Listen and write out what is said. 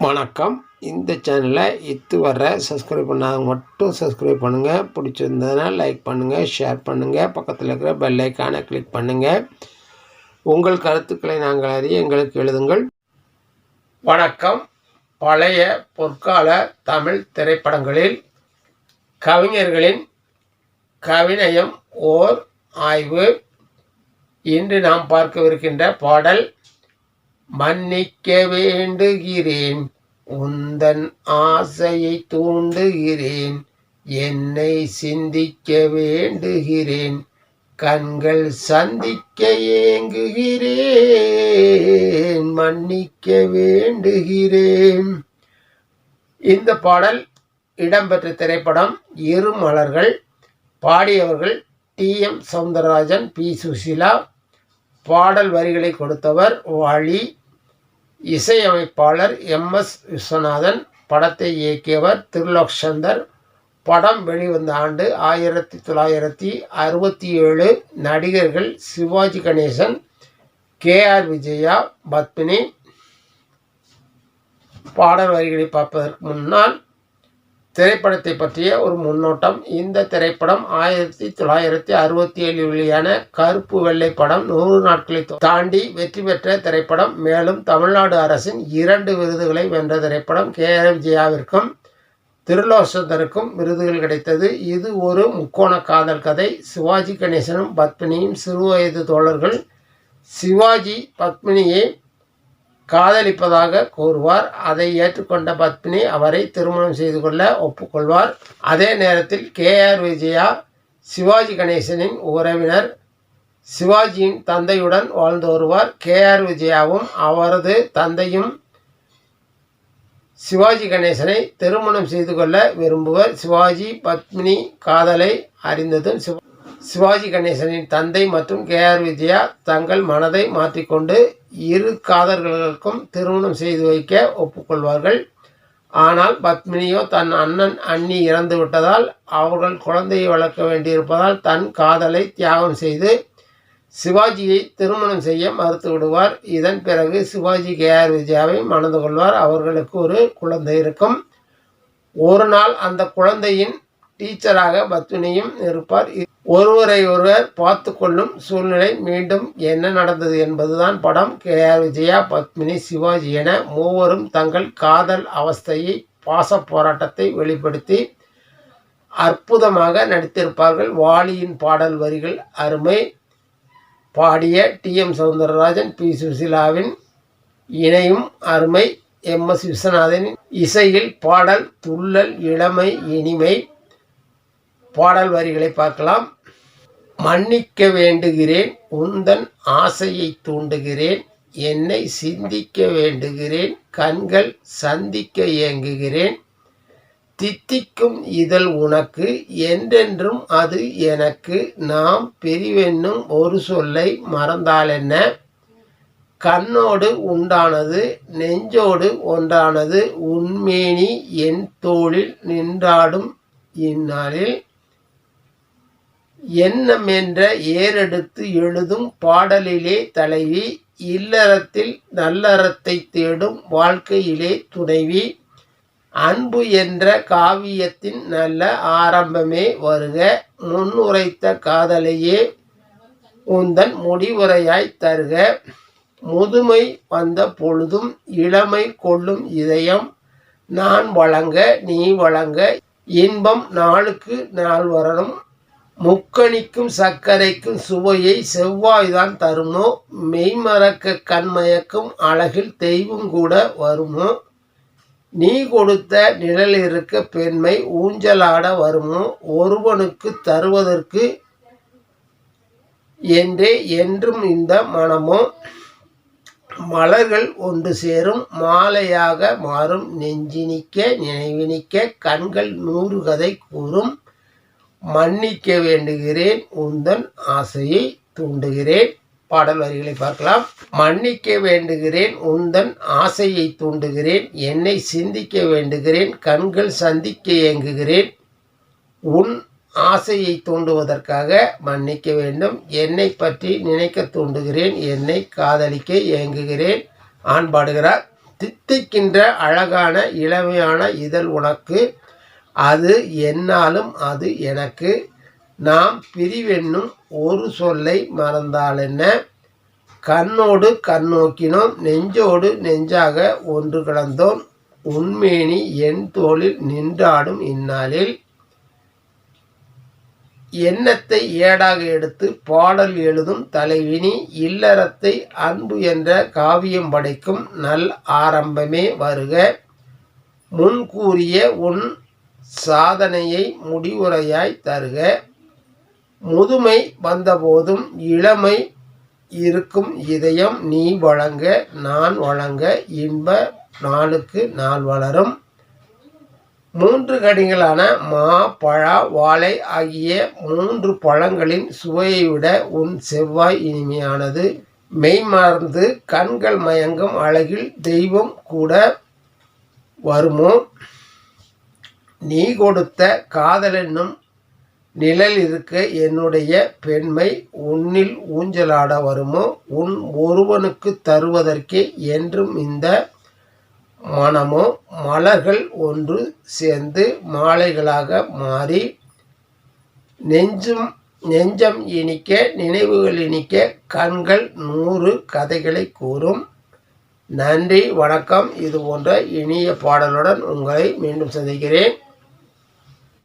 வணக்கம். இந்த சேனலை இத்து வர சப்ஸ்கிரைப் பண்ணாதவங்க மட்டும் சப்ஸ்கிரைப் பண்ணுங்கள் பிடிச்சிருந்ததுன்னா லைக் பண்ணுங்கள் ஷேர் பண்ணுங்கள் பக்கத்தில் இருக்கிற பெல் ஐக்கானை கிளிக் பண்ணுங்கள் உங்கள் கருத்துக்களை நாங்கள் அறிய எங்களுக்கு எழுதுங்கள். வணக்கம். பழைய பொற்கால தமிழ் திரைப்படங்களில் கவிஞர்களின் கவிநயம் ஓர் ஆய்வு. இன்று நாம் பார்க்கவிருக்கின்ற பாடல் மன்னிக்க வேண்டுகிறேன். உந்தன் ஆசையை தூண்டுகிறேன். என்னை சிந்திக்க வேண்டுகிறேன். கண்கள் சந்திக்க ஏங்குகிறேன். மன்னிக்க வேண்டுகிறேன். இந்த பாடல் இடம்பெற்ற திரைப்படம் இரு மலர்கள் பாடியவர்கள் T M Soundararajan P Susheela பாடல் வரிகளை கொடுத்தவர் வாலி இசையமைப்பாளர் எம். எஸ். விஸ்வநாதன் படத்தை இயக்கியவர் திருலோக் சந்தர் படம் வெளிவந்த ஆண்டு ஆயிரத்தி தொள்ளாயிரத்தி அறுபத்தி ஏழு நடிகர்கள் சிவாஜி கணேசன் கே. ஆர். விஜயா பத்மினி. பாடல் வரிகளை பார்ப்பதற்கு முன்னால் திரைப்படத்தை பற்றிய ஒரு முன்னோட்டம். இந்த திரைப்படம் ஆயிரத்தி தொள்ளாயிரத்தி அறுபத்தி ஏழில் வெளியான கருப்பு வெள்ளை படம் நூறு நாட்களை தாண்டி வெற்றி பெற்ற திரைப்படம். மேலும் தமிழ்நாடு அரசின் இரண்டு விருதுகளை வென்ற திரைப்படம் கே. ஆர். விஜயாவிற்கும் திருலோசந்தருக்கும் விருதுகள் கிடைத்தது. இது ஒரு முக்கோண காதல் கதை. சிவாஜி கணேசனும் பத்மினியும் சிறுவயது தோழர்கள். சிவாஜி பத்மினியை காதலிப்பதாக கூறுவார். அதை ஏற்றுக்கொண்ட பத்மினி அவரை திருமணம் செய்து கொள்ள ஒப்புக்கொள்வார். அதே நேரத்தில் கே. ஆர். விஜயா சிவாஜி கணேசனின் உறவினர் சிவாஜியின் தந்தையுடன் வாழ்ந்து வருவார். கே. ஆர். விஜயாவும் அவரது தந்தையும் சிவாஜி கணேசனை திருமணம் செய்து கொள்ள விரும்புவர். சிவாஜி பத்மினி காதலை அறிந்ததும் சிவா சிவாஜி கணேசனின் தந்தை மற்றும் கே ஆர் விஜயா தங்கள் மனதை மாற்றிக்கொண்டு இரு காதல்களுக்கும் திருமணம் செய்து வைக்க ஒப்புக்கொள்வார்கள். ஆனால் பத்மினியோ தன் அண்ணன் அண்ணி இறந்து விட்டதால் அவர்கள் குழந்தையை வளர்க்க வேண்டியிருப்பதால் தன் காதலை தியாகம் செய்து சிவாஜியை திருமணம் செய்ய மறுத்து விடுவார். இதன் பிறகு சிவாஜி கே ஆர் விஜயாவை மணந்து கொள்வார். அவர்களுக்கு ஒரு குழந்தை இருக்கும். ஒரு நாள் அந்த குழந்தையின் டீச்சராக பத்மினியும் இருப்பார். ஒருவரை ஒருவர் பார்த்து கொள்ளும் சூழ்நிலை மீண்டும் என்ன நடந்தது என்பதுதான் படம். கே. ஆர். விஜயா பத்மினி சிவாஜி என மூவரும் தங்கள் காதல் அவஸ்தையை பாச போராட்டத்தை வெளிப்படுத்தி அற்புதமாக நடித்திருப்பார்கள். வாலியின் பாடல் வரிகள் அருமை. பாடிய டி. எம். சவுந்தரராஜன் பி. சுசிலாவின் இணையும் அருமை. எம். எஸ். விஸ்வநாதனின் இசையில் பாடல் துள்ளல் இளமை இனிமை. பாடல் வரிகளை பார்க்கலாம். மன்னிக்க வேண்டுகிறேன் உந்தன் ஆசையை தூண்டுகிறேன் என்னை சிந்திக்க வேண்டுகிறேன் கண்கள் சந்திக்க இயங்குகிறேன். தித்திக்கும் இதழ் உனக்கு என்றென்றும் அது எனக்கு. நாம் பிரிவென்னும் ஒரு சொல்லை மறந்தாலென்ன? கண்ணோடு உண்டானது நெஞ்சோடு ஒன்றானது உண்மேனி என் தோளில் நின்றாடும் இந்நாளில். எண்ணம் என்ற ஏறெடுத்து எழுதும் பாடலிலே தலைவி இல்லறத்தில் நல்லறத்தை தேடும் வாழ்க்கையிலே துணைவி அன்பு என்ற காவியத்தின் நல்ல ஆரம்பமே வருக முன்னுரைத்த காதலையே உந்தன் முடிவுரையாய் தருக. முதுமை வந்த பொழுதும் இளமை கொள்ளும் இதயம் நான் வழங்க நீ வழங்க இன்பம் நாளுக்கு நாள் வரணும். முக்கணிக்கும் சர்க்கரைக்கும் சுவையை செவ்வாய்தான் தருமோ? மெய்மறக்க கண்மயக்கும் அழகில் தெய்வம் கூட வருமோ? நீ கொடுத்த நிழல் இருக்க பெண்மை ஊஞ்சலாட வருமோ? ஒருவனுக்கு தருவதற்கு என்றே என்றும் இந்த மனமோ? மலர்கள் ஒன்று சேரும் மாலையாக மாறும் நெஞ்சினிக்க நினைவினிக்க கண்கள் நூறு கதை கூறும். மன்னிக்க வேண்டுகிறேன் உந்தன் ஆசையை தூண்டுகிறேன். பாடல் வரிகளை பார்க்கலாம். மன்னிக்க வேண்டுகிறேன் உந்தன் ஆசையை தூண்டுகிறேன். என்னை சிந்திக்க வேண்டுகிறேன் கண்கள் சந்திக்க இயங்குகிறேன். உன் ஆசையை தூண்டுவதற்காக மன்னிக்க வேண்டும். என்னை பற்றி நினைக்க தூண்டுகிறேன் என்னை காதலிக்க இயங்குகிறேன். ஆண்பாடுகிறார் தித்திக்கின்ற அழகான இளமையான இதழ் உனக்கு அது என்னாலும் அது எனக்கு. நாம் பிரிவென்னும் ஒரு சொல்லை மறந்தால் என்ன கண்ணோடு கண் நோக்கினோம் நெஞ்சோடு நெஞ்சாக ஒன்று கலந்தோம் உண்மேனி என் தோளில் நின்றாடும் இந்நாளில். எண்ணத்தை ஏடாக எடுத்து பாடல் எழுதும் தலைவினி இல்லறத்தை அன்பு என்ற காவியம் படைக்கும் நல் ஆரம்பமே வருக. முன்கூறிய உன் சாதனையை முடிவுரையாய் தருக. முதுமை வந்தபோதும் இளமை இருக்கும் இதயம் நீ வழங்க நான் வழங்க இன்ப நாளுக்கு நாள் வளரும். மூன்று கனிகளான மா பழா வாழை ஆகிய மூன்று பழங்களின் சுவையை விட உன் செவ்வாய் இனிமையானது. மெய்மறந்து கண்கள் மயங்கும் அழகில் தெய்வம் கூட வருமோ? நீ கொடுத்த காதலென்னும் நிழல் இருக்க என்னுடைய பெண்மை உன்னில் ஊஞ்சலாட வருமோ? உன் ஒருவனுக்கு தருவதற்கே என்றும் இந்த மனமோ? மலர்கள் ஒன்று சேர்ந்து மாலைகளாக மாறி நெஞ்சும் நெஞ்சம் இனிக்க நினைவுகள் இனிக்க கண்கள் நூறு கதைகளை கூறும். நன்றி வணக்கம். இது போன்ற இனிய பாடலுடன் உங்களை மீண்டும் சந்திக்கிறேன்.